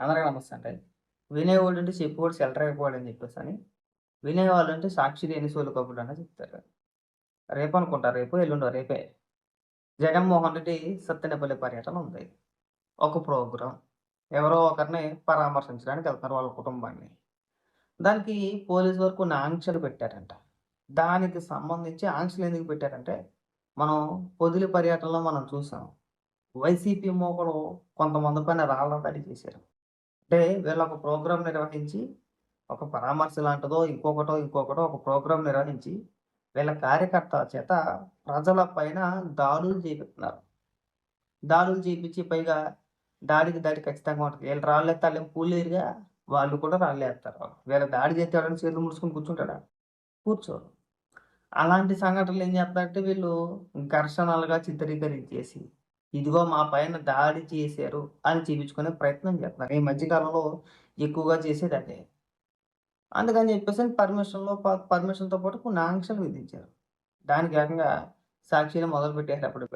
అందరికీ నమస్తే అండి. వినేవాళ్ళు అంటే చెప్పుకోడు సెలటర్ అని చెప్పేసి అని. వినేవాళ్ళు అంటే సాక్షి లేని సోలు కబుర్లు అని చెప్తారు. రేపు అనుకుంటా రేపు ఎల్లుండో రేపే. జగన్మోహన్ రెడ్డి సత్తెనపల్లి పర్యటన ఉంది. ఒక ప్రోగ్రాం. ఎవరో ఒకరిని పరామర్శించడానికి వెళ్తున్నారు వాళ్ళ కుటుంబాన్ని. దానికి పోలీస్ వరకు కొన్ని ఆంక్షలు పెట్టారంట. దానికి సంబంధించి ఆంక్షలు ఎందుకు పెట్టారంటే మనం పొదిలి పర్యటనలో మనం చూసాం. వైసీపీ మోకలు కొంతమంది పైన రాళ్ళ దాడి చేశారు. అంటే వీళ్ళు ఒక ప్రోగ్రాం నిర్వహించి ఒక పరామర్శ లాంటిదో ఇంకొకటో ఇంకొకటో ఒక ప్రోగ్రాం నిర్వహించి వీళ్ళ కార్యకర్తల చేత ప్రజల పైన దాడులు చేపిస్తున్నారు. దాడులు చేపించి పైగా దాడికి దాడి ఖచ్చితంగా ఉంటుంది. వీళ్ళు రాళ్ళు ఏం పూలేరుగా వాళ్ళు కూడా రాళ్ళేస్తారు వీళ్ళ దాడి చేస్తాడని చేతులు ముడుచుకుని కూర్చుంటాడా? కూర్చోరు అలాంటి సంఘటనలు ఏం చేస్తారంటే వీళ్ళు ఘర్షణలుగా చిత్రీకరించేసి ఇదిగో మా పైన దాడి చేశారు అని చూపించుకునే ప్రయత్నం చేస్తున్నారు. ఈ మధ్యకాలంలో ఎక్కువగా చేసేది అదే అందుకని చెప్పేసి పర్మిషన్లో పర్మిషన్తో పాటు కొన్ని ఆంక్షలు విధించారు. దానికి ఏకంగా సాక్షిని మొదలు పెట్టారు అప్పుడు?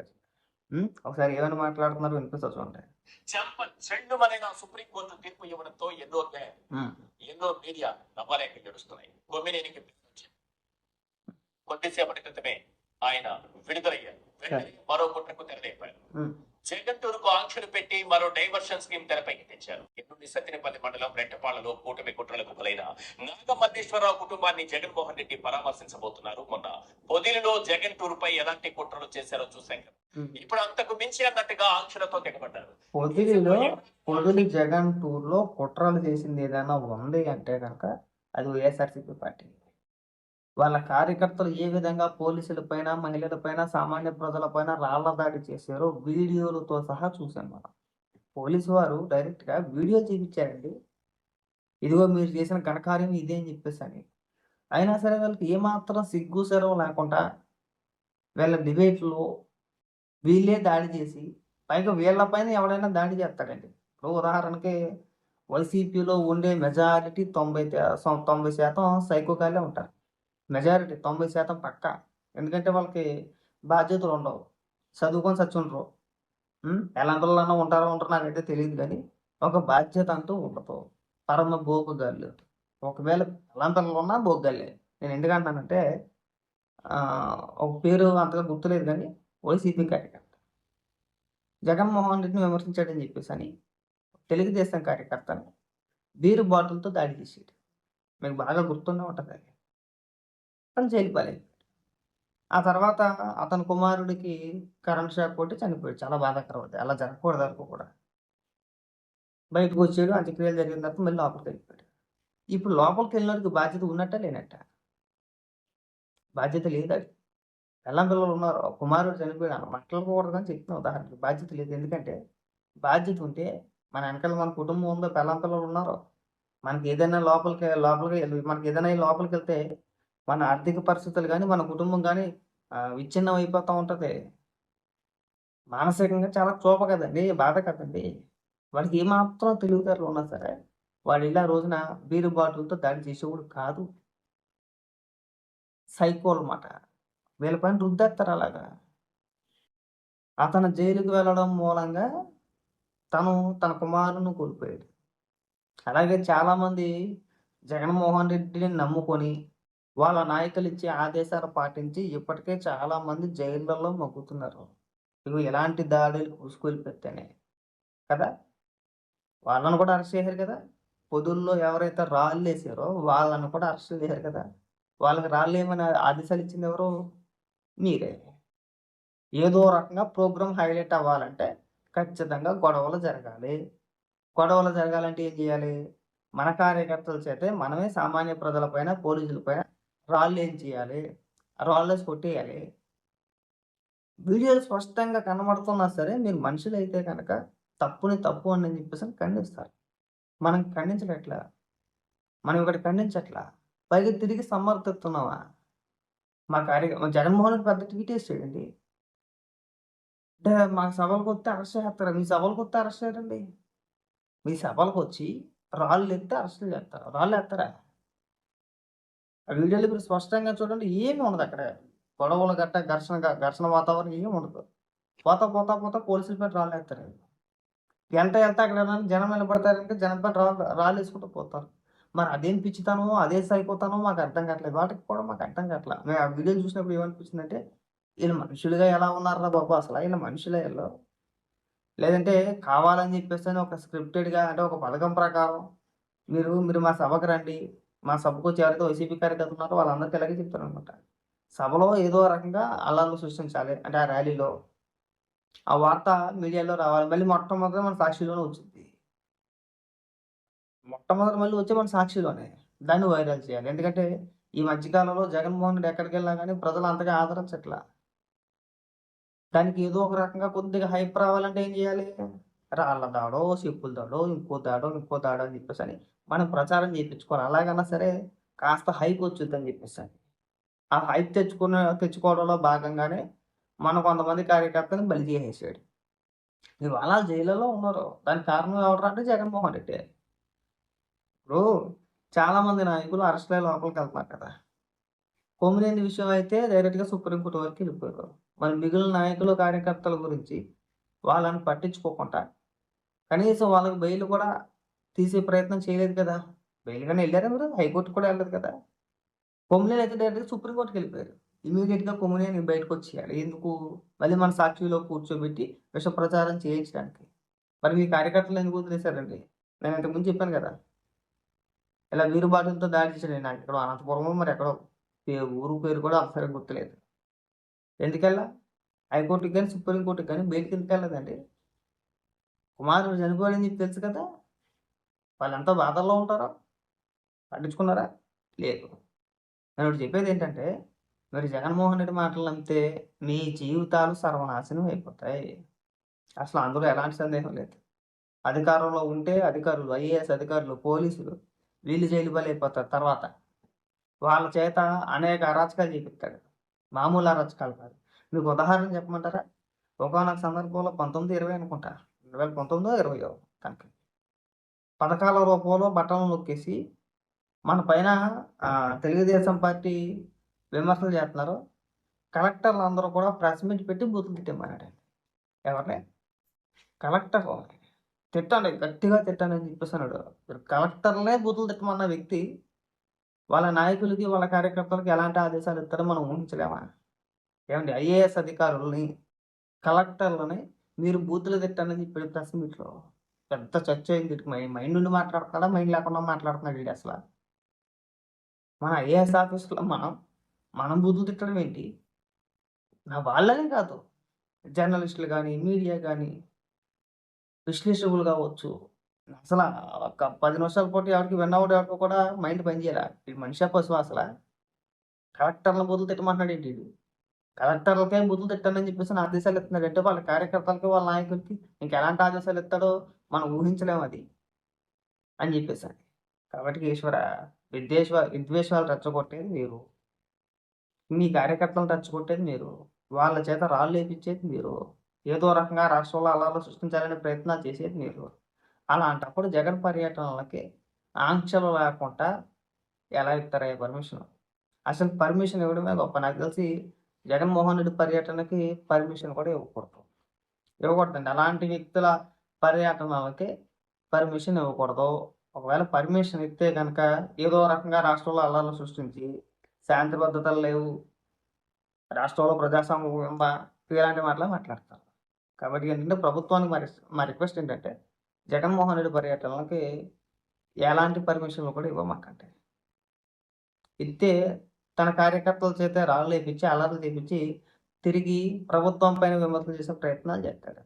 ఒకసారి ఏమైనా మాట్లాడుతున్నారు వినిపిస్తా చూడండి. చెంప సుప్రీంకోర్టు తీర్పు ఇవ్వడంతో ఎన్నో ఉం. ఎన్నో మీడియా నవ్వలేక గడుస్తున్నాయి కొమ్మినేనికి కొద్దిసేపటి క్రితమే ఆయన విడుదలయ్యారు. మరో కుట్రకు తెరలేపారు. ఉం. జగంటూరుకు ఆంక్షలు పెట్టి మరో డైవర్షన్ స్కీమ్ తెరపైకి తెచ్చారు. ఎన్నుండి సత్యనపల్లి మండలం రెట్టపాలలో కూటమి కుట్రలకు బలైన నాగమల్లేశ్వరరావు కుటుంబాన్ని జగన్మోహన్ రెడ్డి పరామర్శించబోతున్నారు. మొన్న పొదిలిలో జగన్టూరుపై ఎలాంటి కుట్రలు చేశారో చూశాం కదా. ఉం. ఇప్పుడు అంతకు మించి అన్నట్టుగా ఆంక్షలతో తెగబడ్డారు పొదిలిలో పొదిలి జగన్ టూర్లో కుట్రలు చేసింది ఏదైనా ఉంది అంటే కనుక అది వైఎస్ఆర్సీపీ పార్టీ. వాళ్ళ కార్యకర్తలు ఏ విధంగా పోలీసుల పైన మహిళల పైన సామాన్య ప్రజలపైన రాళ్ళ దాడి చేశారో వీడియోలతో సహా చూసాం మనం. పోలీసు వారు డైరెక్ట్గా వీడియో చూపించారండి. ఇదిగో మీరు చేసిన ఘనకార్యం ఇదే అని చెప్పేసి అని. అయినా సరే వాళ్ళకి ఏమాత్రం సిగ్గు సెరవు లేకుండా వీళ్ళ డిబేట్లో వీళ్ళే దాడి చేసి పైగా వీళ్ళ పైన ఎవడైనా దాడి చేస్తాడండి ఇప్పుడు ఉదాహరణకి వైసీపీలో ఉండే మెజారిటీ తొంభై తొంభై శాతం సైకోకాలే ఉంటారు. మెజారిటీ తొంభై శాతం పక్కా. ఎందుకంటే వాళ్ళకి బాధ్యతలు ఉండవు. చదువుకొని చచ్చి ఉండరు ఉం? ఉంటారో ఉంటారో నాకైతే తెలియదు కానీ ఒక బాధ్యత అంటూ ఉండదు. పరమ బోకుగాళ్ళు ఒకవేళ ఎలాంటి ఉన్నా బోగ్గాళ్ళే నేను ఎందుకంటానంటే ఒక పేరు అంతగా గుర్తులేదు కానీ వైసీపీ కార్యకర్త. జగన్మోహన్ రెడ్డిని విమర్శించాడని చెప్పేసి అని తెలుగుదేశం కార్యకర్తను బీరు బాటిల్తో దాడి చేసేది మీకు బాగా గుర్తుండే ఉంటుంది అది. అతను జైలుపాలే ఆ తర్వాత అతని కుమారుడికి కరెంట్ షాక్ కొట్టి చనిపోయాడు. చాలా బాధాకరం అది. అలా జరగకూడదు అనుకో కూడా. బయటకు వచ్చాడు. అంత్యక్రియలు జరిగిన తర్వాత మళ్ళీ లోపలికి వెళ్ళిపోయాడు. ఇప్పుడు లోపలికి వెళ్ళినోడికి బాధ్యత ఉన్నట్ట లేనట్ట? బాధ్యత లేదా? పెళ్ళం పిల్లలు ఉన్నారు. కుమారుడు చనిపోయాడు అన్న మాట్లాడకూడదు అని చెప్తున్నా ఉదాహరణకి. బాధ్యత లేదు. ఎందుకంటే బాధ్యత ఉంటే మన వెనకాల మన కుటుంబం ఉందో పెళ్ళం పిల్లలు ఉన్నారో మనకి ఏదైనా లోపలికి లోపలికి వెళ్ళి- మనకి ఏదైనా లోపలికి వెళ్తే మన ఆర్థిక పరిస్థితులు కానీ మన కుటుంబం కానీ విచ్ఛిన్నం అయిపోతూ ఉంటుంది. మానసికంగా చాలా క్షోభ కదండి బాధ కదండి. వాడికి ఏమాత్రం తెలివితేటలు ఉన్నా సరే వాడు ఇలా రోజున బీరు బాటిల్తో దాడి చేసేవాడు కాదు. సైకో అన్నమాట. వీళ్ళ పైన రుద్దేస్తారు అలాగా. అతను జైలుకి వెళ్ళడం మూలంగా తను తన కుమారుని కోల్పోయాడు. అలాగే చాలామంది జగన్మోహన్ రెడ్డిని నమ్ముకొని వాళ్ళ నాయకులు ఇచ్చే ఆదేశాలు పాటించి ఇప్పటికే చాలా మంది జైళ్ళల్లో మొగ్గుతున్నారు. ఇవి ఎలాంటి దాడులు కూసుకొలిపెత్తేనే కదా? వాళ్ళను కూడా అరెస్ట్ చేశారు కదా? పొదుల్లో ఎవరైతే రాళ్ళు వేసారో వాళ్ళను కూడా అరెస్ట్ చేశారు కదా? వాళ్ళకి రాళ్ళు ఏమైనా ఆదేశాలు ఇచ్చింది ఎవరు? మీరే. ఏదో రకంగా ప్రోగ్రామ్ హైలైట్ అవ్వాలంటే ఖచ్చితంగా గొడవలు జరగాలి. గొడవలు జరగాలంటే ఏం చేయాలి? మన కార్యకర్తల చేతే మనమే సామాన్య ప్రజల పైన పోలీసుల పైన రాళ్ళు ఏం చేయాలి? రాళ్ళు కొట్టేయాలి. వీడియోలు స్పష్టంగా కనబడుతున్నా సరే మీరు మనుషులు అయితే కనుక తప్పుని తప్పు అని చెప్పేసి ఖండిస్తారు. మనం ఖండించట్లా? మనం ఇక్కడ ఖండించట్లా? పైగా తిరిగి సమర్థిస్తున్నావా? మా కార్య మా జగన్మోహన్ పెద్ద ట్వీట్ చేయండి. మా సభలకు వస్తే అరెస్ట్ చేస్తారు. మీ సభలకు వస్తే అరెస్ట్ చేయరండి మీ సభలకు వచ్చి రాళ్ళు ఎత్తే అరెస్ట్ చేస్తారు. రాళ్ళు ఎత్తారా? ఆ వీడియోలో మీరు స్పష్టంగా చూడండి ఏమీ ఉండదు అక్కడ. గొడవలు గట్ట ఘర్షణ ఘర్షణ వాతావరణం ఏమి ఉండదు. పోతా పోతా పోతా పోలీసుల పైన రాలేస్తారు. ఎంత ఎంత అక్కడ జనం నిలబడతారంటే జనం పైన రా రాలేసుకుంటూ పోతారు. మరి అదేం పిచ్చితానో అదే సైపోతానో మాకు అర్థం కావట్లేదు. వాటికి కూడా మాకు అర్థం కావట్లేదు మేము ఆ వీడియో చూసినప్పుడు ఏమనిపించిందంటే వీళ్ళు మనుషులుగా ఎలా ఉన్నారా బాబు? అసలు ఆయన మనుషులే వీళ్ళు. లేదంటే కావాలని చెప్పేసి ఒక స్క్రిప్టెడ్గా అంటే ఒక పథకం ప్రకారం మీరు మీరు మా సభకు రండి. మా సభకు వచ్చి ఎవరైతే వైసీపీ కార్యకర్తలు ఉన్నారో వాళ్ళందరికీ ఇలాగే చెప్తారు అనమాట సభలో ఏదో రకంగా అల్లాలు సృష్టించాలి. అంటే ఆ ర్యాలీలో ఆ వార్త మీడియాలో రావాలి. మళ్ళీ మొట్టమొదటి మన సాక్షిలోనే వచ్చింది. మొట్టమొదటి మళ్ళీ వచ్చే మన సాక్షిలోనే దాన్ని వైరల్ చేయాలి. ఎందుకంటే ఈ మధ్యకాలంలో జగన్మోహన్ రెడ్డి ఎక్కడికి వెళ్ళినా కానీ ప్రజలు అంతగా ఆదరించట్లా. దానికి ఏదో ఒక రకంగా కొద్దిగా హైప్ రావాలంటే ఏం చేయాలి? రాళ్ళ దాడో చెప్పుల దాడో ఇంకో దాడో ఇంకో దాడో అని చెప్పేసి అని మనం ప్రచారం చేయించుకోవాలి అలాగన్నా సరే కాస్త హైప్ వచ్చుద్దని చెప్పేసి అని ఆ హైప్ తెచ్చుకున్న తెచ్చుకోవడంలో భాగంగానే మన కొంతమంది కార్యకర్తని బలి చేసేసాడు. ఇవాళ జైలులో ఉన్నారు. దానికి కారణం ఎవరు అంటే జగన్మోహన్ రెడ్డి. ఇప్పుడు చాలామంది నాయకులు అరెస్ట్ లోపలికి వెళ్తున్నారు కదా. కొమ్మినేని విషయం అయితే డైరెక్ట్గా సుప్రీంకోర్టు వరకు వెళ్ళిపోయారు. మరి మిగిలిన నాయకులు కార్యకర్తల గురించి వాళ్ళని పట్టించుకోకుండా కనీసం వాళ్ళకి బెయిల్ కూడా తీసే ప్రయత్నం చేయలేదు కదా. బెయిల్ కానీ వెళ్ళారా మీరు? హైకోర్టు కూడా వెళ్ళలేదు కదా. కొమ్మినేని అయితే డైరెక్ట్గా సుప్రీంకోర్టుకి వెళ్ళిపోయారు. ఇమీడియట్గా కొమ్మినేని బయటకు వచ్చేయాలి. ఎందుకు? మళ్ళీ మన సాక్షిలో కూర్చోబెట్టి విష ప్రచారం చేయించడానికి. మరి మీ కార్యకర్తలు ఎందుకు వదిలేశారండి? నేను ఇంతకుముందు చెప్పాను కదా. ఇలా వీరు బాధ్యతతో దాడి చేశాడు నాకు ఇక్కడ అనంతపురం మరి ఎక్కడో ఊరు పేరు కూడా అసలు గుర్తులేదు. ఎందుకెళ్ళా హైకోర్టుకి కానీ సుప్రీంకోర్టుకి కానీ బెయిల్కి ఎందుకు వెళ్ళదండి కుమారుడు చనిపోయాడని చెప్పి తెలుసు కదా? వాళ్ళు ఎంత బాధల్లో ఉంటారో? పట్టించుకున్నారా? లేదు. నేను ఒకటి చెప్పేది ఏంటంటే మరి జగన్మోహన్ రెడ్డి మాటలు నమ్మితే మీ జీవితాలు సర్వనాశనం అయిపోతాయి. అసలు అందులో ఎలాంటి సందేహం లేదు. అధికారంలో ఉంటే అధికారులు ఐఏఎస్ అధికారులు పోలీసులు వీళ్ళు జైలు బలైపోతారు తర్వాత. వాళ్ళ చేత అనేక అరాచకాలు చేపిస్తాడు మామూలు అరాచకాలు కాదు. మీకు ఉదాహరణ చెప్పమంటారా? ఒకనొక సందర్భంలో పంతొమ్మిది ఇరవై అనుకుంటా. రెండు వేల పంతొమ్మిదో ఇరవయో కనుక. పథకాల రూపంలో బట్టలు నొక్కేసి మన పైన తెలుగుదేశం పార్టీ విమర్శలు చేస్తున్నారు. కలెక్టర్లు అందరూ కూడా ప్రెస్ మీట్ పెట్టి బూతులు తిట్టమన్నాడు ఎవరిని? కలెక్టర్ తిట్టండి గట్టిగా తిట్టండి అని చెప్పేస్తున్నాడు కలెక్టర్లే బూతులు తిట్టమన్న వ్యక్తి వాళ్ళ నాయకులకి వాళ్ళ కార్యకర్తలకి ఎలాంటి ఆదేశాలు ఇస్తారో మనం ఊహించలేమా? ఏమండి ఐఏఎస్ అధికారులని కలెక్టర్లని మీరు బూతులు తిట్టనేది ఇప్పుడు ప్రశ్న ప్రెస్ మీట్లో. పెద్ద చర్చ అయింది మైండ్ నుండి మాట్లాడుతున్నాడా? మైండ్ లేకుండా మాట్లాడుతున్నాడు వీడు అసలు. మన ఐఏఎస్ ఆఫీసులో మనం మనం బూతులు తిట్టడం ఏంటి? నా వాళ్ళనే కాదు. జర్నలిస్టులు కానీ మీడియా కానీ విశ్లేషకులు కావచ్చు. అసలు ఒక పది నిమిషాల పాటు ఎవరికి విన్నవుడు ఎవరికి కూడా మైండ్ పనిచేయాలి మనిషి పశువు అసలు. అన్న బూతులు తిట్టమంటున్నాడు ఏంటి వీడు? కలెక్టర్లకే బుద్ధులు తిట్టానని చెప్పేసి ఆదేశాలు ఇస్తున్నాడు. అంటే వాళ్ళ కార్యకర్తలకి వాళ్ళ నాయకులకి ఇంకెలాంటి ఆదేశాలు ఇస్తాడో మనం ఊహించలేము అది. అని చెప్పేసి కాబట్టి ఈశ్వర విద్వేష విద్వేషాలు రెచ్చగొట్టేది మీరు. మీ కార్యకర్తలను రెచ్చగొట్టేది మీరు. వాళ్ళ చేత రాళ్ళు వేపించేది మీరు. ఏదో రకంగా రాష్ట్రంలో అలా సృష్టించాలనే ప్రయత్నాలు చేసేది మీరు. అలాంటప్పుడు జగన్ పర్యటనలకి ఆంక్షలు లేకుండా ఎలా ఇస్తారా పర్మిషన్? అసలు పర్మిషన్ ఇవ్వడమే గొప్ప. నాకు తెలిసి జగన్మోహన్ రెడ్డి పర్యటనకి పర్మిషన్ కూడా ఇవ్వకూడదు. ఇవ్వకూడదండి. అలాంటి వ్యక్తుల పర్యటనలకి పర్మిషన్ ఇవ్వకూడదు. ఒకవేళ పర్మిషన్ ఇస్తే కనుక ఏదో రకంగా రాష్ట్రంలో అల్లర్లు సృష్టించి శాంతి భద్రతలు లేవు రాష్ట్రంలో ప్రజాస్వామ్యం ఉందా ఇలాంటి మాటలు మాట్లాడతారు. కాబట్టి ఏంటంటే ప్రభుత్వానికి మరి మా రిక్వెస్ట్ ఏంటంటే జగన్మోహన్ రెడ్డి పర్యటనలకి ఎలాంటి పర్మిషన్లు కూడా ఇవ్వమాకంటే ఇస్తే తన కార్యకర్తల చేత రాళ్ళు వేపించి అలర్లు తెప్పించి తిరిగి ప్రభుత్వం పైన విమర్శలు చేసే ప్రయత్నాలు చేస్తాడు.